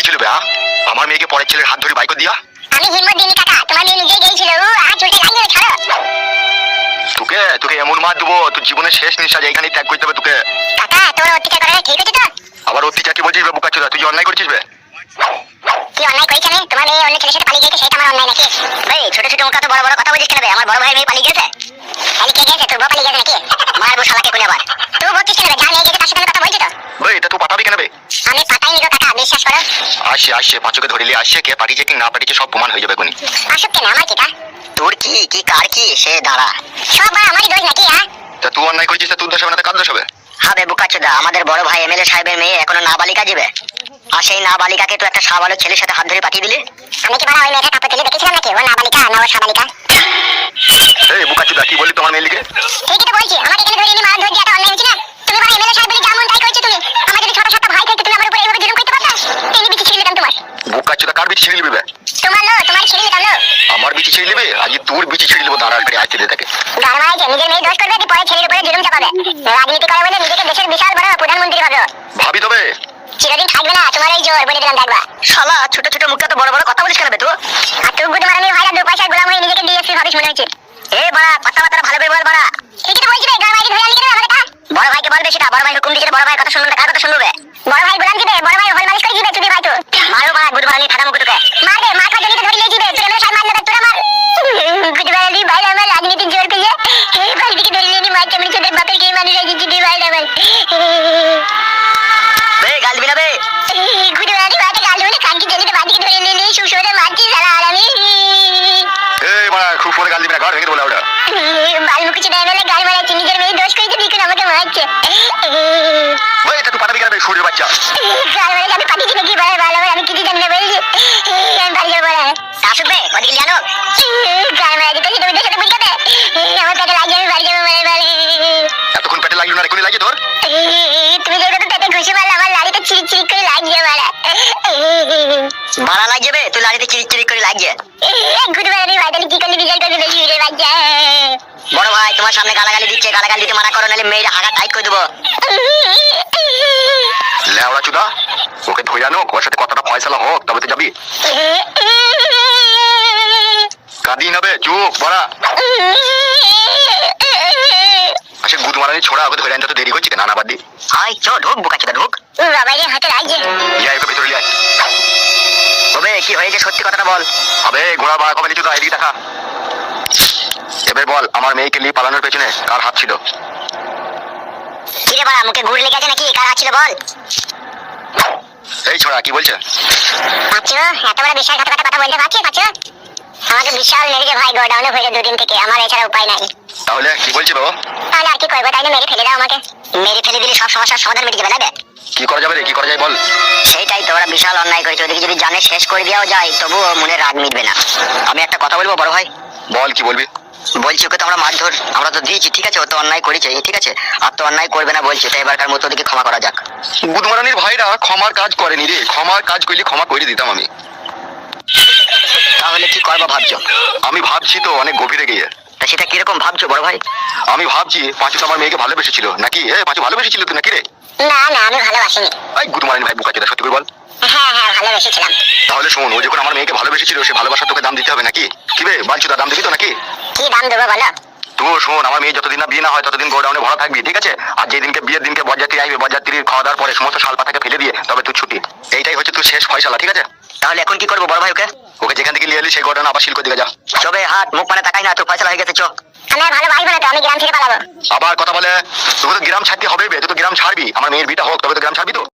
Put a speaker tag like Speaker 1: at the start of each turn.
Speaker 1: দিয়েছিল বে? আমার মেয়েকে পরের ছেলের হাত ধরে বাইক দিয়া।
Speaker 2: আমি হিম্মত দিইনি কাকা তোমার মেয়ে নিজেই গিয়েছিল ও আর চুলটা লাগিয়ে ছাড়ো
Speaker 1: তোকে তোকে এমন মার দেবো তোর জীবনের শেষ নিঃশ্বাস এইখানেই ত্যাগ করতে হবে তোকে।
Speaker 2: কাকা তোমার অত্যাচার করাটা ঠিক হচ্ছে তো?
Speaker 1: আবার অত্যাচার কি বলছিস বে বোকা চোদা? তুই অন্যায় করছিস বে?
Speaker 2: কি অন্যায় করেছি আমি তোমার মেয়ে অন্য ছেলের সাথে পালিয়ে গেছে সেটা আমার অন্যায় নাকি? এই ছোট ছোট মুখে তো বড় বড় কথা বলছিস কেন বে? আমার বড় ভাই মেয়ে পালিয়ে গেছে? পালিয়ে কে গেছে তোর বউ পালিয়ে গেছে নাকি? মারবো শালাকে কোনে আবার তুই বলছিস কেন বে? যা নিয়ে গেছে তার সাথে আমি কথা বলছি তো
Speaker 1: বে এটা তুই পাঠাবি কেন বে
Speaker 2: আমি পাতাই
Speaker 1: আসছে আসছে পাঁচকে ধরিলে আসছে কে পাঠিয়েছে কি না পাঠিয়েছে সব প্রমাণ হয়ে যাবে কোনি
Speaker 2: আসুক কেন আমার কিটা
Speaker 3: তোর কি কি কার কি সে দাঁড়া।
Speaker 2: সব বা আমারই দোষ নাকি হ্যাঁ?
Speaker 1: তা তুই অন্যায় করেছিস তা তোর দোষ হবে না কার দোষ হবে?
Speaker 3: হবে বুকাচোদা আমাদের বড় ভাই এমএলএ সাহেবের মেয়ে এখনও নাবালিকা যাবে আর সেই নাবালিকাকে তো একটা সাবালক ছেলের সাথে হাত ধরে পাঠিয়ে দিলি?
Speaker 2: আমি কি বলা ওই মেয়েটা কাপড় তুলে দেখেছিলাম নাকি? ও নাবালিকা না ও সাবালিকা।
Speaker 1: এই বোকাচোদা কি বললি তোমার মেয়েলিকে
Speaker 2: ঠিকই তো বলছি আমাকে এখানে ধরে এনে মারা ধরে দেওয়াটা অন্যায় হচ্ছে না তুমি বড় এমএলএ সাহেব বলে যেমন তাই করেছ তুমি আমার যদি ছোট ছোট ভাই থাকতো তুমি আমার উপরে এইভাবে জুলুম করতে পারতা তেলি বিচি ছিঁড়ে দিতাম তোমার
Speaker 1: বোকা চোদা কার বিচি ছিঁড়ে নিবি?
Speaker 2: তোমার লো তোমার ছিঁড়ে দিতাম লো
Speaker 1: আমার বিচি ছিঁড়ে নিবি? আজ তোর বিচি ছিঁড়ে নিবো দাঁড়া করে আসতে দে তাকে
Speaker 2: গান মারাইছে নিজের মেয়ে দোষ করবে দিয়ে পরে ছেলের উপরে জুলুম চাপাবে? রাজনীতি করে বলে নিজেকে দেশের বিশাল বড় প্রধানমন্ত্রী ভাবে।
Speaker 1: ভাবি তবে।
Speaker 2: চিরদিন থাকবে না তোমার এই জোর বলে দিলাম দেখবা।
Speaker 3: শালা ছোট ছোট মুখে তো বড় বড় কথা বলিস কেন তুই?
Speaker 2: আর তুই বুধ মারানির ভাইরা দু পয়সার গোলাম হয়ে নিজেকে ডিএসপি ভাবিস মনে হচ্ছে।
Speaker 3: এ বড়া কথা বার্তা ভালো করে বল বড়া।
Speaker 2: ঠিকই তো বলছি রে মারাইকে ধরে আনলি কেন আমাকে
Speaker 3: বড় ভাইকে বলবে সেটা বড় ভাই হুকুম দিচ্ছে বড় ভাই কথা শুনবে কার কথা শুনবে
Speaker 2: বড় ভাই গোলাম দিবে বড় ভাই হল মালিশ করে দিবে চুদি ভাই তো
Speaker 3: বড়া গুড নিয়ে ঠাডা মুখ তোকে
Speaker 2: মার দে মার খাওয়া ধরে লিয়ে দিবে তোর সাহেব মারলে তোরা মার গুজবালি ভাই আমার রাজনীতির জোর পেয়ে এই বালতিকে ধরে লিয়ে নি মার চামড়ি চোদের বাপের কে মানুষ আছে চুদি ভাই আমার
Speaker 3: বে গাল দিবি না বে।
Speaker 2: গুজবালি ভাইটা গাল ধরে কানকি জনিতে বালতিকে ধরে লিয়ে নিয়ে সুসরে মারছি সারা আর আমি
Speaker 1: এই মারা খুব পরে গাল দিবি না ঘর ভেঙে বলে ওটা
Speaker 2: বালমুখি চোদা এমএলএ গাল মারাচ্ছে
Speaker 1: এতক্ষণ পেটে লাগল না এখনই লাগে তোর
Speaker 2: তুমি যে কথা পেটে ঘুষি মারলে আমার লাড়িতে চিরিক চিরিক করে লাগছে মারা
Speaker 3: মারা লাগছে তুই লাড়িতে চিরিক চিরিক করে লাগছে
Speaker 2: ঘুরে বেড়ানি কি করলে রিজাল্ট করবে বেশি উড়ে বাচ্চা
Speaker 3: বড় ভাই তোমার সামনে গালাগালি দিচ্ছে গালাগালি দিতে মানা করো নাহলে মেয়ের হাগা টাইট করে দেবো।
Speaker 1: লেওড়া চুদা ওকে ধরে আনো ওর সাথে কতটা ফয়সালা হোক তবে তো যাবি। কাঁদি হবে চুপ বড়া। আসে গুদ মারানি ছোড়া ওকে ধরে আনতে তো দেরি হচ্ছে কেন? না বাদ দি।
Speaker 3: আয় চ ঢুক বুকাচোদা ঢুক।
Speaker 2: বাবা রে হাতে লাগছে
Speaker 1: ইয়া ওকে ভিতরে লিয়ে আয়।
Speaker 3: তবে কি হয়েছে সত্যি কথাটা বল।
Speaker 1: আবে ঘোড়া বাড়া কমে চুদা এদিকে দেখা এবার বল আমার মেয়েকে নিয়ে পালানোর পেছনে কার হাত ছিল?
Speaker 2: কিরে বাড়া মুখে ঘুর লেগে আছে নাকি? কার আছিল বল।
Speaker 1: এই ছোড়া কি বলছে?
Speaker 2: পাচ্ছ? এত বড় বিশ্বাসঘাতকতা কথা বলতে পারছি পাচ্ছ? আমাকে বিশাল মেরেছে ভাই গোডাউনে হয়ে দুদিন থেকে আমার এছাড়া উপায় নাই।
Speaker 1: তাহলে কি বলছে বাবা?
Speaker 2: তাহলে আর কি করব তাই না মেরে ফেলে দাও আমাকে।
Speaker 3: মেরে ফেলে দিলে সব সমস্যার সমাধান মিটে যাবে না
Speaker 1: কি করা যাবে রে কি করা যায় বল।
Speaker 3: সেইটাই তোরা বিশাল অন্যায় করেছে ওদিকে যদি জানে শেষ করে দেওয়াও যায় তবুও মনে রাগ মিটবে না। আমি একটা কথা বলব বড় ভাই?
Speaker 1: বল কি বলবি?
Speaker 3: বলছি ওকে তো আমরা মারধর আমরা তো দিয়েছি ঠিক আছে ও তো অন্যায় করেছে ঠিক আছে আর তো অন্যায় করবে না বলছি তো এবারকার মতো ওদিকে ক্ষমা করা যাক।
Speaker 1: গুদমারানির ভাইরা ক্ষমার কাজ করেনি রে ক্ষমার কাজ করলে ক্ষমা করে দিতাম আমি।
Speaker 3: তাহলে কি করব ভাবছ?
Speaker 1: আমি ভাবছি তো অনেক গভীরে গিয়ে।
Speaker 3: তা সেটা কীরকম ভাবছ বড় ভাই?
Speaker 1: আমি ভাবছি পাঁচু তো আমার মেয়েকে ভালোবেসেছিল। নাকি? এ পাঁচু ভালোবেসেছিল তুই নাকি রে?
Speaker 2: না না আমি ভালোবাসিনি।
Speaker 1: এই গুদমারানি ভাই বুকা সত্যি করে বল।
Speaker 2: হ্যাঁ হ্যাঁ ভালোবেসেছিলাম।
Speaker 1: তাহলে শোন ও যখন আমার মেয়েকে ভালোবেসেছিল সে ভালোবাসা তোকে দাম দিতে হবে নাকি? কি বে বালচুদা দাম দিবি তো নাকি?
Speaker 2: কি দাম দেবো বলো?
Speaker 1: তো শোন আমার মেয়ে যতদিন না বিয়ে না হয় ততদিন গোডাউনে ভরা থাকবি ঠিক আছে? আর যেদিনকে বিয়ের দিনকে বরযাত্রী আসবে বরযাত্রীর খাওয়া দাওয়ার পরে সমস্ত শাল পাতাকে ফেলে দিয়ে তবে তুই ছুটি। এইটাই হচ্ছে তুই শেষ ফয়সালা ঠিক আছে?
Speaker 3: তাহলে এখন কি করব বড় ভাই ওকে?
Speaker 1: ওকে যেখান থেকে নিয়ে এলি সেই ঘটনা আবার শিল্প দিকে যা।
Speaker 3: চবে হাত মুখ মানে তাকাই না তোর পয়সা হয়ে গেছে চো
Speaker 2: আমি ভালো ভাই না আমি গ্রাম থেকে পালাবো।
Speaker 1: আবার কথা বলে তোকে তো গ্রাম ছাড়তে হবে তুই তো গ্রাম ছাড়বি। আমার মেয়ের বিটা হোক তবে তো গ্রাম ছাড়বি তো?